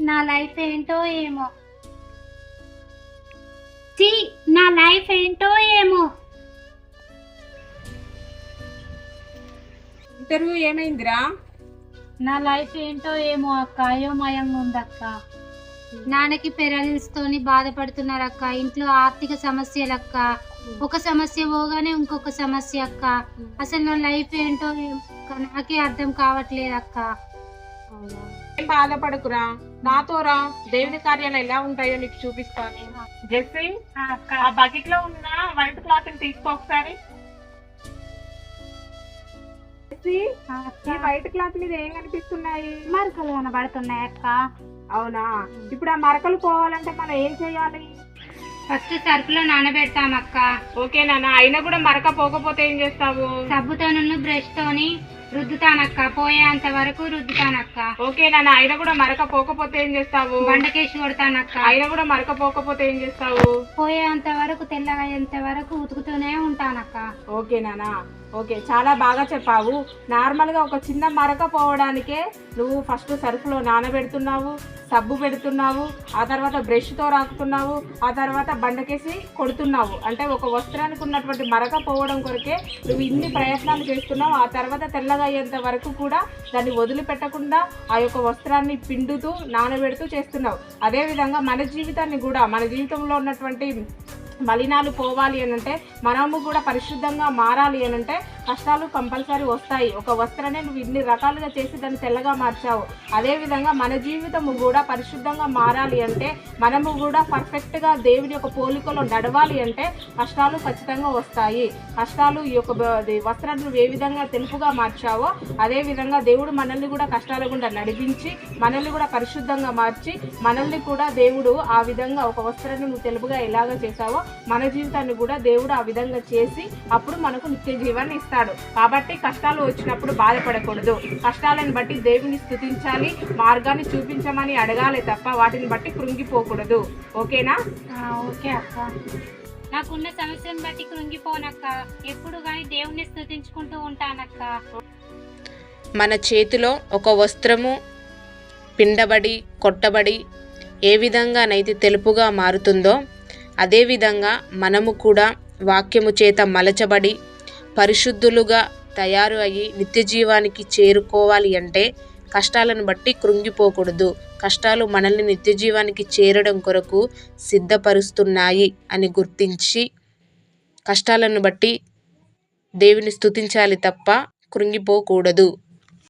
నా లైఫ్ ఏంటో ఏమో. ఛీ, నా లైఫ్ ఏంటో ఏమో. ఇంటర్వ్యూ ఏమైందిరా? నా లైఫ్ ఏంటో ఏమో అక్క అయోమయంగా ఉంది అక్క నాన్నకి పెరాలిస్ తోని బాధపడుతున్నారు అక్క ఇంట్లో ఆర్థిక సమస్యలు అక్క ఒక సమస్య పోగానే ఇంకొక సమస్య అక్క. అసలు నా లైఫ్ ఏంటో నాకే అర్థం కావట్లేదు అక్క ఏం బాధపడకురా? నాతో రా. దేవుని కార్యాలు ఎలా ఉంటాయో నీకు చూపిస్తాను. జెస్సీ ఆ బకెట్లో ఉన్న వైట్ క్లాత్ తీసుకో ఒకసారి. జెస్సీ, ఈ వైట్ క్లాత్ మీద ఏం కనిపిస్తున్నాయి? మరకలు కనబడుతున్నాయి అక్క. అవునా? ఇప్పుడు ఆ మరకలు పోవాలంటే మనం ఏం చేయాలి? ఫస్ట్ సరుకులో నానబెడతాం అక్క. ఓకే నాన్న అయినా కూడా మరక పోకపోతే ఏం చేస్తావు? సబ్బుతోను బ్రష్ తోని రుద్దుతానక్క పోయేంత వరకు రుద్దుతానక్క. ఓకే నాన్న అయినా కూడా మరక పోకపోతే ఏం చేస్తావు? బండకేసి కొడతానక్క. అయినా కూడా మరక పోకపోతే ఏం చేస్తావు? పోయేంత వరకు తెల్లగయ్యేంత వరకు ఉతుకుతూనే ఉంటానక్క. ఓకే నానా ఓకే. చాలా బాగా చెప్పావు. నార్మల్గా ఒక చిన్న మరక పోవడానికే నువ్వు ఫస్ట్ సరుకులో నానబెడుతున్నావు సబ్బు పెడుతున్నావు ఆ తర్వాత బ్రష్తో రాకుతున్నావు ఆ తర్వాత బండకేసి కొడుతున్నావు. అంటే ఒక వస్త్రానికి ఉన్నటువంటి మరక పోవడం కొరకే నువ్వు ఇన్ని ప్రయత్నాలు చేస్తున్నావు ఆ తర్వాత తెల్లగా అయ్యేంత వరకు కూడా దాన్ని వదిలిపెట్టకుండా ఆ యొక్క వస్త్రాన్ని పిండుతూ నానబెడుతూ చేస్తున్నావు. అదేవిధంగా మన జీవితాన్ని కూడా మన జీవితంలో ఉన్నటువంటి మలినాలు పోవాలి అని అంటే మనము కూడా పరిశుద్ధంగా మారాలి అనంటే కష్టాలు కంపల్సరీ వస్తాయి. ఒక వస్త్రాన్ని నువ్వు ఇన్ని రకాలుగా చేసి దాన్ని తెల్లగా మార్చావు. అదేవిధంగా మన జీవితము కూడా పరిశుద్ధంగా మారాలి అంటే మనము కూడా పర్ఫెక్ట్గా దేవుని యొక్క పోలికలో నడవాలి అంటే కష్టాలు ఖచ్చితంగా వస్తాయి. కష్టాలు ఈ యొక్క వస్త్రాన్ని నువ్వు ఏ విధంగా తెలుపుగా మార్చావో అదేవిధంగా దేవుడు మనల్ని కూడా కష్టాల గుండా నడిపించి మనల్ని కూడా పరిశుద్ధంగా మార్చి మనల్ని కూడా దేవుడు ఆ విధంగా ఒక వస్త్రాన్ని నువ్వు తెలుపుగా ఎలాగ చేసావో మన జీవితాన్ని కూడా దేవుడు ఆ విధంగా చేసి అప్పుడు మనకు నిత్య జీవాన్ని ఇస్తాడు. కాబట్టి కష్టాలు వచ్చినప్పుడు బాధపడకూడదు. కష్టాలను బట్టి దేవుని స్తుతించాలి మార్గాన్ని చూపించమని అడగాలి తప్ప వాటిని బట్టి కృంగిపోకూడదు. ఓకేనా? ఆ, ఓకే అక్క. నాకున్న సమస్యను బట్టి కృంగిపోనక్క. ఎప్పుడు కానీ దేవుణ్ణి స్థుతించుకుంటూ ఉంటానక్క. మన చేతిలో ఒక వస్త్రము పిండబడి కొట్టబడి ఏ విధంగానైతే తెలుపుగా మారుతుందో అదేవిధంగా మనము కూడా వాక్యము చేత మలచబడి పరిశుద్ధులుగా తయారు అయ్యి నిత్య జీవానికి చేరుకోవాలి అంటే కష్టాలను బట్టి కృంగిపోకూడదు. కష్టాలు మనల్ని నిత్య జీవానికి చేరడం కొరకు సిద్ధపరుస్తున్నాయి అని గుర్తించి కష్టాలను బట్టి దేవుని స్తుతించాలి తప్ప కృంగిపోకూడదు.